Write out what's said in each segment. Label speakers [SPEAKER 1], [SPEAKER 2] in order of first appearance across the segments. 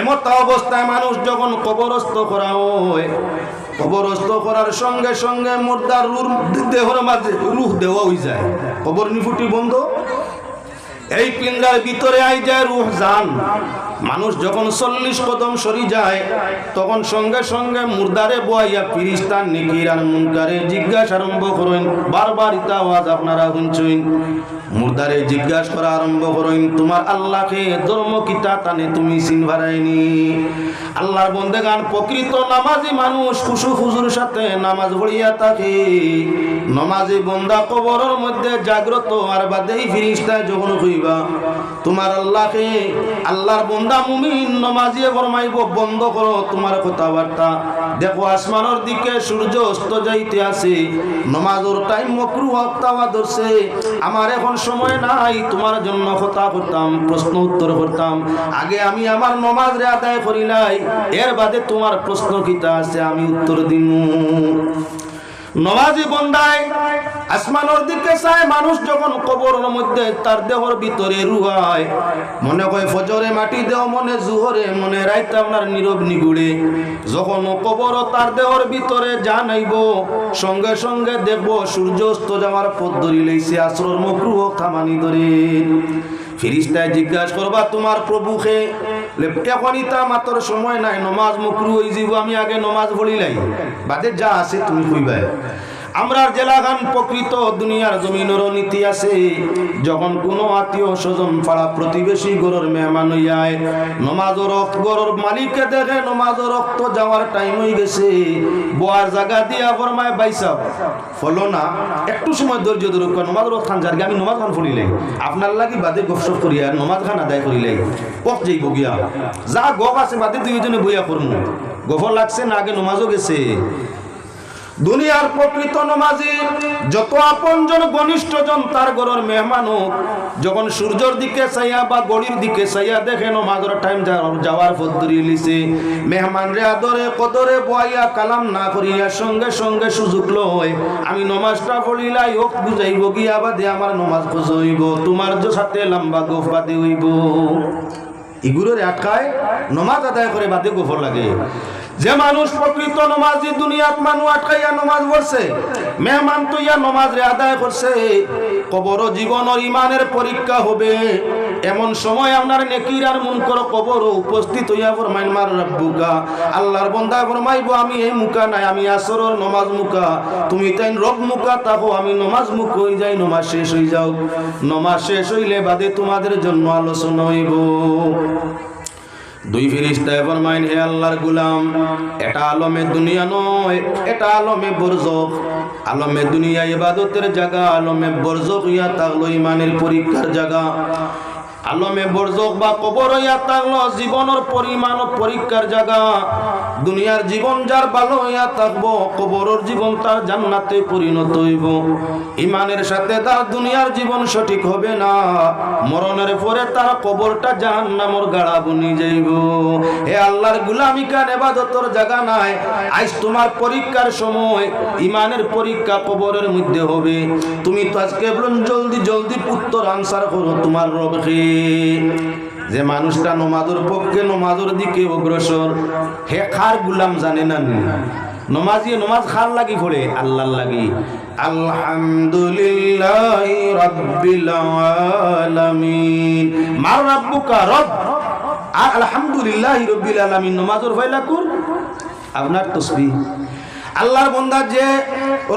[SPEAKER 1] এমত অবস্থায় মানুষ যখন কবরস্থ করা হয়, কবরস্থ করার সঙ্গে সঙ্গে মুর্দার রুর দেহর মাঝে রুহ দেওয়া হয়ে যায়। কবর নিফুটি বন্ধ। এই পিঞ্জার ভিতরে আই যায় রুহ জান। মানুষ যখন চল্লিশ কদম সরি যায়, তখন সঙ্গে সঙ্গে মুর্দারে বয়াইয়া ফিরিস্তান, নিকির আর মুনকারে জিজ্ঞাসা আরম্ভ করেন, বারবার ইতা আওয়াজ আপনারা শুনছেন? মুর্দারে জিজ্ঞাসা করা আরম্ভ করেন, তোমার আল্লাহকে ধর্ম কিতা তানে তুমি চিন ভারাইনি আল্লাহর বন্দেগান, প্রকৃত নামাজি মানুষ খুশু খুজুর সাথে নামাজ পড়িয়া থাকে। নমাজি বন্দা কবরের মধ্যে জাগ্রত আর বাদেই ফিরিস্তায় যখন হইবা। তোমার আল্লাহকে, আল্লাহর বন্দা মুমিন নমাজিয়ে ফরমাইব, বন্ধ করো তোমার কথাবার্তা। দেখো, আসমানের দিকে সূর্য অস্ত যাইতে আছে। নমাজের টাইম মকরু হত্যাওয়া ধরছে। আমার এখন সময় নাই, তোমার জন্য কথা করতাম, প্রশ্ন উত্তর করতাম। আগে আমি আমার নমাজ রে আদায় করিলাই এর বাদে তোমার প্রশ্ন কিতা আছে, আমি উত্তর দিমু নমাজি বন্দায় আসমানের দিকে চায় মানুষ যখন কবরের মধ্যে, তার দেহর ভিতরে রুহায় মনে কয়, ফজরে মাটি দেহ, মনে জুহরে, মনে রাইত আপনার নীরব নিগুড়ে। যখন কবর তার দেহর ভিতরে যা নাইব, সঙ্গে সঙ্গে দেখব সূর্য অস্ত যাওয়ার পথ ধরি লইছে আসরর মকরু থামানি ধরে। ফিরিস্তায় জিজ্ঞাসা করবা, তোমার প্রভুকে এখনই তা মাত্র সময় নাই, নমাজ মুকরু হয়ে যাব, আমি আগে নমাজ পড়িলাই বাদে যা আছে তুমি কইবা আমরা জেলাগান প্রকৃত দুনিয়ার জমিনের নীতি আছে। যখন কোনো আত্মীয় স্বজন পাড়া প্রতিবেশী গরুর মেহমান হইয়ায় নমাজর গরুর মালিককে দেখে নমাজর রক্ত যাওয়ার টাইম হয়ে গেছে। বোয়ার জায়গা দিয়া ফরমায় বাইসাব ফলো না, একটু সময় ধৈর্য ধরুক নমাজ রক্ত খান যার আমি নমাজ খান ফুলিলাই আপনার লাগি বাদে গপসপ করিয়া নমাজ খান আদায় করিলাই কক যাইব গিয়া। যা গপ আছে বাদে দুইজনে বইয়া করুন গফর লাগছে না, আগে নমাজও গেছে। দুনিয়ার প্রকৃত নমাজি, যত আপনজন ঘনিষ্ঠজন তার ঘরের মেহমান যখন সূর্যর দিকে চাইয়া বা গড়ির দিকে চাইয়া দেখে নমাজের টাইম যাওয়ার পদ্ধতি লিছে মেহমান রে আদরে কদরে বয়াইয়া কালাম না করিয়া সঙ্গে সঙ্গে সুযোগ লয়, আমি নমাজটা পড়িলাই হোক, বুঝাইব গিয়া বাদে আমার নমাজ বুঝাইব তোমার যে সাথে লম্বা গোফ বাদে হইব। ইগুলোর আটকায় নমাজ আদায় করে বাদে গোফর লাগে। যে মানুষ প্রকৃত নমাজি দুনিয়াত মানুষ আটকাইয়া নমাজ পড়ছে, মেহমান তো ইয়া নমাজ রে আদায় করছে, কবর জীবনের ইমানের পরীক্ষা হবে। এমন সময় আপনার নেকির আর মন করো কবর উপস্থিত হইয়া ফরমাইন, মার রব্বুকা, আল্লাহর বন্দা ফরমাইব, আমি এই মুকা নাই, আমি আসরর নমাজ মুকা তুমি তাই রব মুকা তাকো আমি নমাজ মুখ হয়ে যাই, নমাজ শেষ হয়ে যাও। নমাজ শেষ হইলে বাদে তোমাদের জন্য আলোচনা হইব। দুই ফিরিস্তায় ফরমাইন হে আল্লাহর গুলাম। এটা আলমে দুনিয়া নয়, এটা আলমে বরজক। আলমে দুনিয়া ইবাদতের জায়গা, আলমে বরজক ইয়া তাগলো ইমানের পরীক্ষার জায়গা। আলমে বরজক বা কবর ইয়া তাগলো জীবনের পরিমাণ পরীক্ষার জায়গা। দুনিয়ার জীবন যার ভালো ইয়া থাকব, কবরের জীবন তার জান্নাতে পরিণত হইব। ইমানের সাথে তার দুনিয়ার জীবন সঠিক হবে না। মরণের পরে তার কবরটা জাহান্নামর গাড়া বনি যাইব। হে আল্লাহর গুলামি কান এবাদতর জায়গা নাই? আজ তোমার পরীক্ষার সময়, ইমানের পরীক্ষা কবরের মধ্যে হবে। তুমি তো আজকে জলদি জলদি উত্তর আনসার করো, তোমার রবকে যে মানুষটা নমাজের পক্ষে নমাজের দিকে অগ্রসর, হে খার গুলাম জানে না নমাজি নমাজ খার লাগি পড়ে আল্লাহ লাগি। আলহামদুলিল্লাহ রাব্বিল আলামিন। মার রাব্বুকা রব। আলহামদুলিল্লাহ রাব্বিল আলামিন। নমাজের কুর। আপনার তসবিহ আল্লাহর বন্দা যে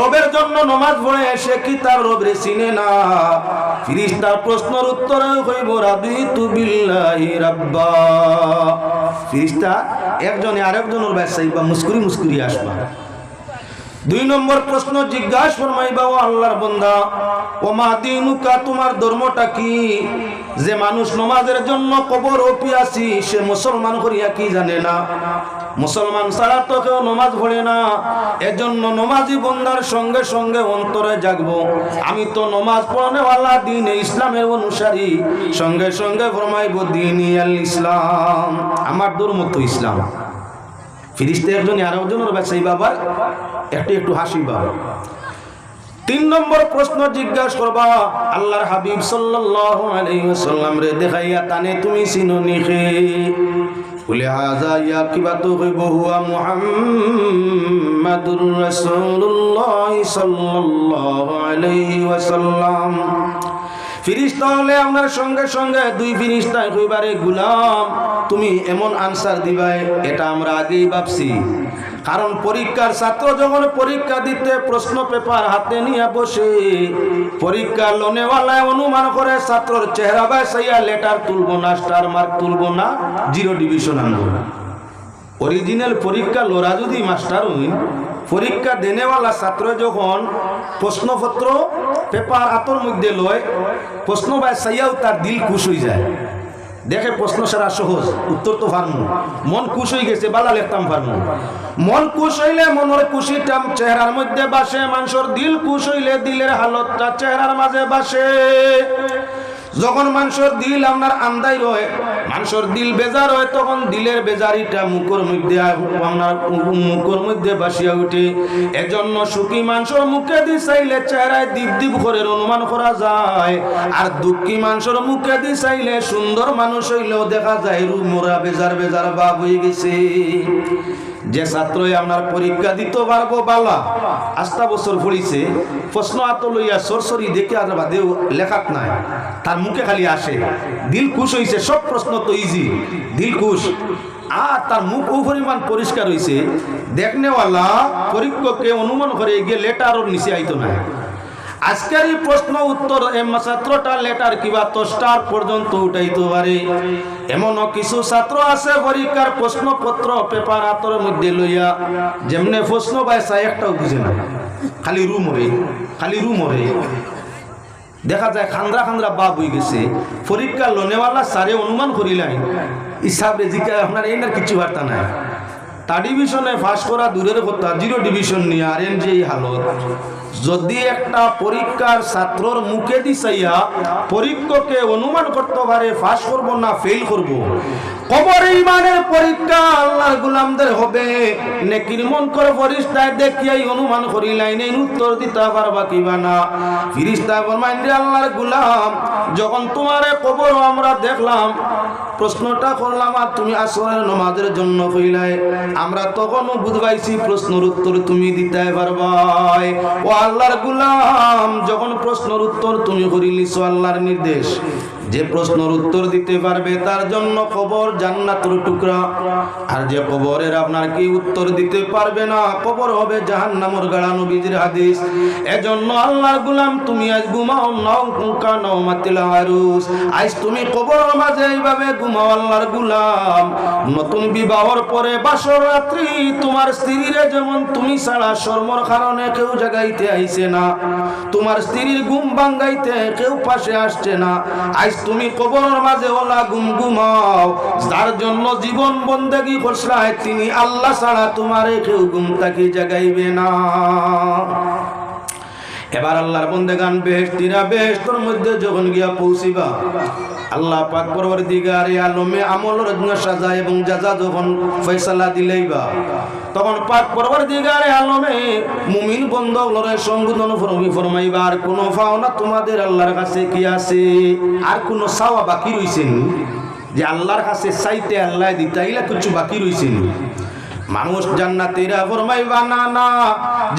[SPEAKER 1] রবের জন্য নমাজ পড়ে এসে কি তার রবরে চিনে না? ফিরিস্তার প্রশ্নের উত্তর হইব রাদিতু বিল্লাহি রাব্বা। ফিরিস্তা, একজনে আরেকজনের ব্যবসায়ী বা মুস্কুরি মুস্কুরি আসবা। দুই নম্বর প্রশ্ন, জিজ্ঞাসা ফরমাইবা ও আল্লাহর বন্দা ও মা দিনুকা, তোমার ধর্মটা কি? যে মানুষ নমাজের জন্য কবর অপিয়াসি সে মুসলমান করিয়া কি জানে না? মুসলমান ছাড়া তো কেউ নমাজ পড়ে না। এজন্য নমাজি বন্দার সঙ্গে সঙ্গে অন্তরে জাগবো। আমি তো নমাজ পড়ানেওয়ালা, দিন ইসলামের অনুসারী। সঙ্গে সঙ্গে ফরমাইব দিন ইসলাম। আমার ধর্ম তো ইসলাম। ফিরিস্তে একজন আর একজন ব্যবসায়ী বাবার একটু একটু হাসি বাবা তিন নম্বর প্রশ্ন জিজ্ঞাসা করবা, আল্লাহর হাবিব সাল্লাম রে দেখাইয়া তানে তুমি চিনো নিখে বলে, হাজা ফিরিস্তা হলে আপনার সঙ্গে সঙ্গে দুই ফিরিস্তা কইবারে, গুলাম, তুমি এমন আনসার দিবাই, এটা আমরা আগেই ভাবছি। কারণ পরীক্ষার ছাত্র যখন পরীক্ষা দিতে প্রশ্ন পেপার হাতে নিয়ে বসে পরীক্ষা লোনেওয়ালায় অনুমান করে ছাত্রর চেহারা বাই সাইয়া লেটার তুলব না স্টার মার্ক তুলব না জিরো ডিভিশন আনব অরিজিনাল পরীক্ষা লোরা যদি মাস্টার হইন পরীক্ষা দেনেওয়ালা ছাত্র যখন প্রশ্নপত্র, পেপার হাতর মধ্যে লয়, প্রশ্ন বাই সাইয়াও তার দিল খুশ হয়ে যায়। দেখে প্রশ্ন সারা সহজ, উত্তর তো ফার্মু। মন খুশ হয়ে গেছে, বালা লেখতাম ফার্মু। মন খুশ হইলে মনের খুশিটা চেহারার মধ্যে বাসে, মানুষের দিল খুশ হইলে দিলের হালতটা চেহারার মাঝে বাসে। যখন মানুষের দিল আপনার আন্দাই রয় মানুষের দিল বেজার হয়, তখন দিলের বেজারিটা মুখের মধ্যে আপনার মুখের মধ্যে বাসিয়া উঠে। এজন্য সুখী মানুষের মুখে দি চাইলে চেহারায় দীপ দীপ করে অনুমান করা যায়। আর দুঃখী মানুষের মুখে দি চাইলে সুন্দর মানুষ হইলেও দেখা যায় রু মোরা বেজার বেজার বাপ হয়ে গেছে। যে ছাত্রই আপনার পরীক্ষা দিতে পারব বালা আস্তা বছর পড়িছে, প্রশ্ন আত লইয়া সরসরি দেখে আর বাদেও লেখাত নাই। তার মুখে খালি আসে, দিল খুশ হইছে, সব প্রশ্ন তো ইজি দিল খুশ। আর তার মুখ পরিমাণ পরিষ্কার হইছে দেখনেওয়ালা পরীক্ষককে অনুমান করে গিয়ে লেটার ওর নিচে আইতো না। আজকের এই প্রশ্ন উত্তর ছাত্রটা লেটার কিবা দশটার পর্যন্ত উঠাইতে পারে। এমনও কিছু ছাত্র আছে পরীক্ষার প্রশ্নপত্র পেপার হাতের মধ্যে লইয়া, যেমনে প্রশ্ন পাইসা একটাও বুঝে না খালি রুম হয়ে খালি রুম হয়ে দেখা যায় খান্দ্রা খান্দ্রা বাপ হয়ে গেছে। পরীক্ষা লোনেওয়ালা সারে অনুমান করিলাই হিসাবে জিকা আপনার না কিছু বার্তা নাই। তা ডিভিশনে ফাঁস করা দূরের কথা জিরো ডিভিশন নিয়ে আর এন যে হালত। যদি একটা পরীক্ষার ছাত্রর মুখে দিছাইয়া পরীক্ষকে অনুমান করতে পারে ফাঁস করব না ফেল করব? কবর ইমানের পরীক্ষা গুলামদের হবে। নেকির মন করে ফরিস্তায় দেখিয়াই অনুমান করিলাই নেই উত্তর দিতে পারবা না? আল্লাহর গুলাম, যখন তোমারে কবর আমরা দেখলাম, প্রশ্নটা করলাম, আর তুমি আসরের নমাজের জন্য কইলাই আমরা তখনও বুঝবাইছি, প্রশ্নের উত্তর তুমি দিতে পারবাই। ও আল্লাহর গুলাম যখন প্রশ্নের উত্তর তুমি করিলিস আল্লাহর নির্দেশ যে প্রশ্নের উত্তর দিতে পারবে, তার জন্য কবর জান্নাতের টুকরা। আর যে কবরের আপনার কি উত্তর দিতে পারবে না, কবর হবে জাহান্নামর গাড়া নবীজির হাদিস। এজন্য আল্লাহর গুলাম, তুমি আজ ঘুমাও, নাও কুকা নাও মাতিলা হারুস আজ তুমি কবর মাঝে এইভাবে ঘুমাও আল্লাহর গুলাম। নতুন বিবাহর পরে বাসর রাত্রি, তোমার স্ত্রীরে যেমন তুমি ছাড়া শর্মর কারণে কেউ জাগাইতে আইছে না। তোমার স্ত্রীর ঘুম ভাঙ্গাইতে কেউ পাশে আসছে না। আজ তুমি কবরের মাঝে ওলা ঘুম ঘুমাও যার জন্য জীবন বন্দেগি করছলাই তিনি আল্লাহ ছাড়া তোমারে কেউ গুম তাকে জাগাইবে না। এবার আল্লাহর বন্দে গান বেহস্তিরা বেহস্তর মধ্যে যখন গিয়া পৌঁছিবা, আল্লাহ পাক পরবর দিগারে আলমে আমল রজনা সাজা এবং যাজা যখন ফয়সালা দিলেইবা, তখন পাক পরবর দিগারে আলমে মুমিন বন্ধ লরে সংবোধন ফরমি ফরমাইবা, আর কোনো পাওনা তোমাদের আল্লাহর কাছে কি আছে? আর কোনো সাওয়া বাকি রইছেন? যে আল্লাহর কাছে চাইতে আল্লাহ দিতাইলা কিছু বাকি রইছেন? মানুষ জান্নাতীরা ফরমাইবা, না না,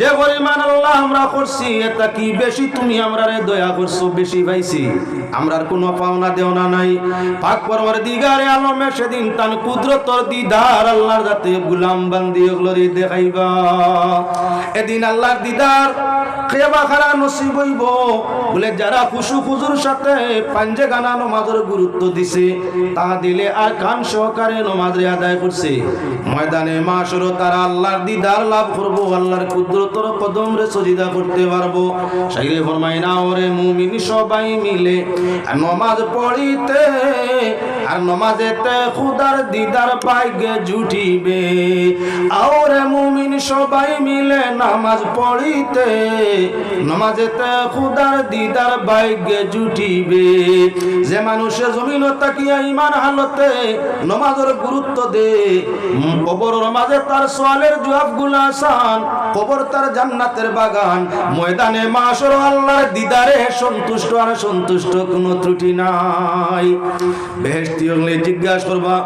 [SPEAKER 1] যে পরিমাণ আল্লাহ আমরা করছি, এটা কি বেশি? তুমি আমরা রে দয়া করছ, বেশি পাইছি। আমরার কোনো পাওনা দেওনা নাই। পাক পরমার আলমে সেদিন তান কুদরতর দিদার আল্লাহর যাতে গুলাম বান্দি ওগুলোরে দেখাইবা। এদিন আল্লাহর দিদার কেবা খারা নসিব হইব। বলে, যারা খুশু খুজুর সাথে পাঞ্জে গানা নমাজের গুরুত্ব দিছে, তা দিলে আর কান সহকারে নমাজরে আদায় করছে। ময়দানে মাসর তারা আল্লাহর দিদার লাভ করব, আল্লাহর কুদরতর কদম রে সজিদা করতে পারব। ফরমাই না ওরে মুমিন, সবাই মিলে নমাজ পড়িতে, আর নমাজেতে খুদার দিদার জুটিবে। মুমিন, সবাই মিলে নামাজ পড়িতে, নমাজেতে খুদার দিদার বাইগে জুটিবে। যে মানুষে জমিন তাকিয়া ইমান হালতে নমাজের গুরুত্ব দে কবর নমাজ নামাজে তার সোয়ালের জবাবগুলা আসান, কবর তার জান্নাতের বাগান। ময়দানে মাসর আল্লাহর দিদারে সন্তুষ্ট আর সন্তুষ্ট কোনো ত্রুটি নাই। বেহেশতি হলে জিজ্ঞাসা করবা,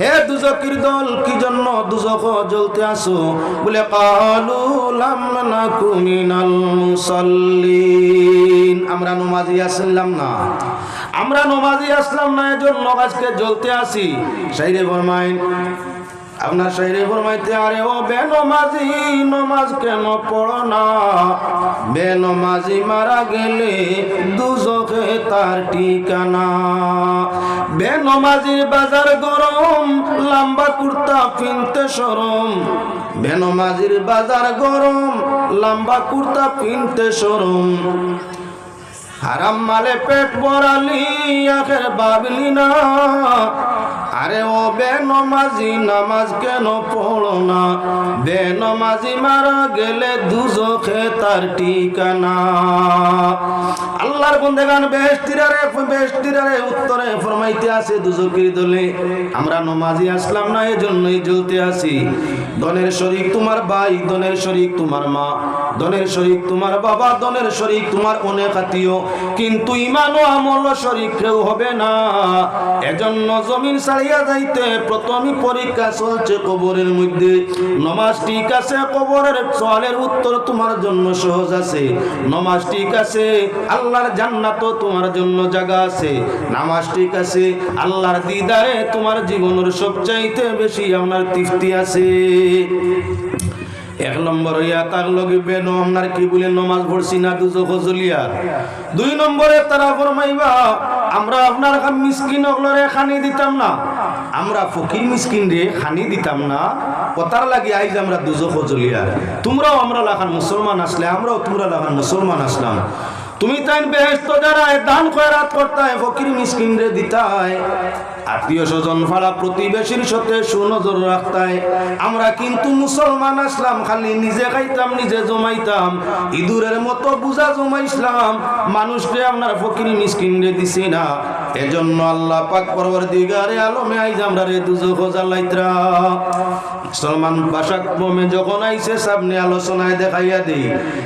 [SPEAKER 1] হে দুজকির দল, কি জন্য দুজক জ্বলতে আসো? বলে, কালু লাম নাকু মিনাল মুসাল্লিন। আমরা নমাজি আসলাম না। আমরা নমাজি আসলাম না, এজন্য আজকে জ্বলতে আসি। সাইরে ফরমাইন আপনার শরীরে ফরমাইতে, আরে ও বেনমাজি, নমাজ কেন পড়ো না? বেনমাজি মারা গেলে দুজকে তার ঠিকানা। বেনমাজির বাজার গরম, লম্বা কুর্তা পিনতে সরম। বেনমাজির বাজার গরম, লম্বা কুর্তা পিনতে সরম। হারাম মালে পেট বরালি আখের বাবলি না। আরে ও বে নমাজি নামাজ কেন পড়ো না? বে নমাজি মারা গেলে দুজখে তার ঠিকানা। আল্লাহর বন্দেগান বেহেশতিরারে বেহেশতিরারে উত্তরে ফরমাইতে আছে দুজকির দলে। আমরা নমাজি আসলাম না, এজন্যই জ্বলতে আসি দনের শরীক তোমার ভাই দনের শরীক তোমার মা। দনের শরীক তোমার বাবা দনের শরীক তোমার অনেক আত্মীয়। কিন্তু ইমান ও আমল শরীক কেউ হবে না। এজন্য জমিন ছাড়িয়া যাইতে প্রথমই পরীক্ষা চলছে কবরের মধ্যে। নমাজ ঠিক আছে কবরের সওয়ালের উত্তর তোমার জন্য সহজ আছে। নমাজ ঠিক আছে আল্লাহর জান্নাত তোমার জন্য জায়গা আছে। নামাজ ঠিক আছে আল্লাহর দিদারে তোমার জীবনের সবচাইতে বেশি আপনার তৃপ্তি আছে। এক নম্বর হইয়া তার লগে বেনো? কি বলে নমাজ পড়ছি না দুজো খজলিয়া দুই নম্বরে তারা ফরমাইবা, আমরা আপনার মিসকিন অগলরে খানি দিতাম না। আমরা ফকির মিসকিন রে খানি দিতাম না। কথার লাগি আইজ আমরা দুজো খজলিয়া তোমরাও আমরা লাখান মুসলমান আসলে, আমরাও তোমরা লাখান মুসলমান আসলাম। তুমি তাই বেহেস্ত যারা দান খয়রাত করতায়, ফকির মিসকিন রে দিতায়। আত্মীয় স্বজন ফাড়া প্রতিবেশীর সাথে সুনজর রাখতায়। আমরা কিন্তু মুসলমান আসলাম, খালি নিজে খাইতাম, নিজে জমাইতাম। ইঁদুরের মতো বুঝা জমাইছিলাম, মানুষকে আপনার ফকির মিসকিন রে দিছি না। এজন্য আল্লাহ পাক পরবর দিগারে আলমে আইজ আমরা রে দুজো খোঁজালাইত্রা মুসলমান ভাষা মমে যখন আইছে, সামনে আলোচনায় দেখাইয়া দেই,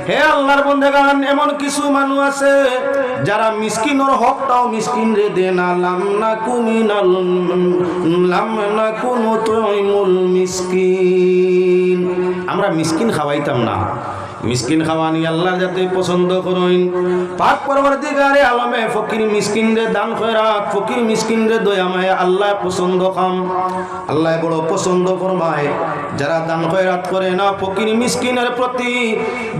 [SPEAKER 1] হে আল্লাহর বন্দেগান, এমন কিছু মানুষ আছে যারা মিসকিনর হকটাও মিসকিন রে দে না, লাম না কুমিনাল লাম না কোনো তৈমুল মিসকিন। আমরা মিসকিন খাওয়াইতাম না। মিসকিন খাওয়ানি আল্লাহ যাতে পছন্দ করইন পাক পরবর্তীকারে আলমে ফকির মিসকিন রে দান খয়রাত, ফকির মিসকিন রে দয়াময় আল্লাহ পছন্দ খাম আল্লাহ বড় পছন্দ ফরমায়, যারা দান খয়রাত করে না, ফকির মিসকিনের প্রতি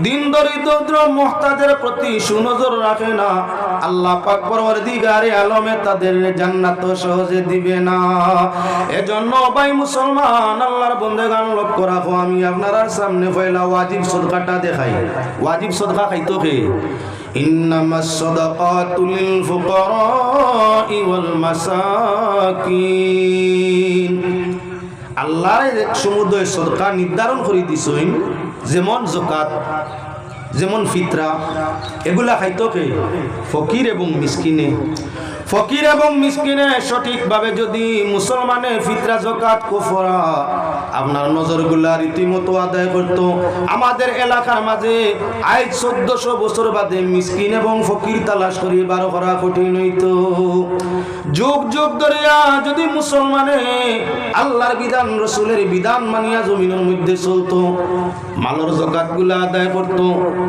[SPEAKER 1] দিন দরিদ্র মোহতাজের প্রতি সুনজর রাখে না। আল্লাহ পাক পরবর্তীকারে আলমে তাদের জান্নাত সহজে দিবে না। এজন্য ভাই মুসলমান, আল্লাহর বন্দেগান লক্ষ্য রাখো। আমি আপনার সামনে ফয়লা ওয়াজিব সদকাটা দেখাই ওয়াজিব সদকা খাইতো কে إنما الصدقات للفقراء والمساكين আল্লাহর সমুদয় সদকা নির্ধারণ করে দিছইন যেমন জকাত যেমন ফিতরা এগুলা খাইতো কে ফকির এবং মিসকিনে ফকির এবং মিসকিনে সঠিকভাবে যদি মুসলমানে ফিতরা জকাত কুফরা আপনার নজরগুলা রীতিমতো আদায় করত, আমাদের এলাকার মাঝে আজ চোদ্দশো বছর বাদে মিসকিন এবং ফকির তালাশ করি বারো করা কঠিন হইত। যুগ যুগ ধরিয়া যদি মুসলমানে আল্লাহর বিধান, রসুলের বিধান মানিয়া জমিনের মধ্যে চলতো, মালর জকাতগুলা আদায় করতো,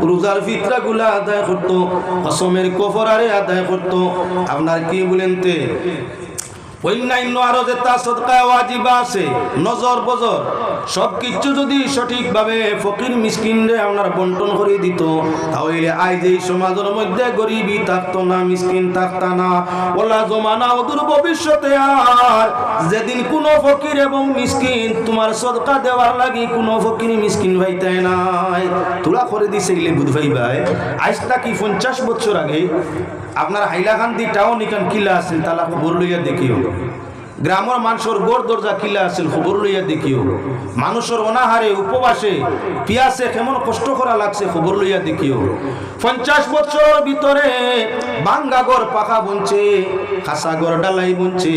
[SPEAKER 1] রোজার ফিতরা গুলা আদায় করতো, কসমের কফরারে আদায় করতো, আপনার কি বলেন তে? অন্যান্য আরও যে তা সদকায় ওয়াজিবা আছে, নজর বজর সব কিছু যদি সঠিকভাবে ফকির মিসকিনরে আপনার বন্টন করে দিত, তাহলে আজ এই সমাজের মধ্যে গরিবই থাকতো না, মিসকিন থাকতো না। ওলা জমানা অদূর ভবিষ্যতে আর যেদিন কোনো ফকির এবং মিসকিন তোমার সদকা দেওয়ার লাগি কোনো ফকির মিসকিন ভাইতে নাই। তোলা করে দিছে গেলে বুধ ভাই ভাই, আজ তাকি পঞ্চাশ বছর আগে আপনার হাইলাকান্দি টাউন এখান কিলা আছে তালা খবর লইয়া দেখিও। গ্রামের মানুষের গোর দরজা কিলা আছিল খবর লইয়া দেখিও। মানুষের অনাহারে, উপবাসে, পিয়াসে কেমন কষ্ট করা লাগছে, খবর লইয়া দেখিও। পঞ্চাশ বছর ভিতরে বাঙ্গাগর পাখা বনছে। খাসাগর ডালাই বুনছে।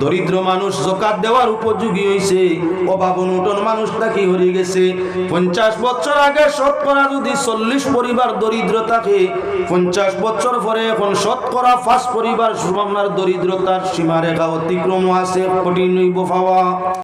[SPEAKER 1] দরিদ্র মানুষ জকাত দেওয়ার উপযোগী হয়েছে অভাব অনুটন মানুষটা কি হয়ে গেছে। পঞ্চাশ বছর আগে শতকরা যদি চল্লিশ পরিবার দরিদ্র থাকে, পঞ্চাশ বছর পরে এখন শতকরা পাঁচ পরিবার সুমার দরিদ্রতার সীমারেখা অতিক্রম আছে, কঠিন পাওয়া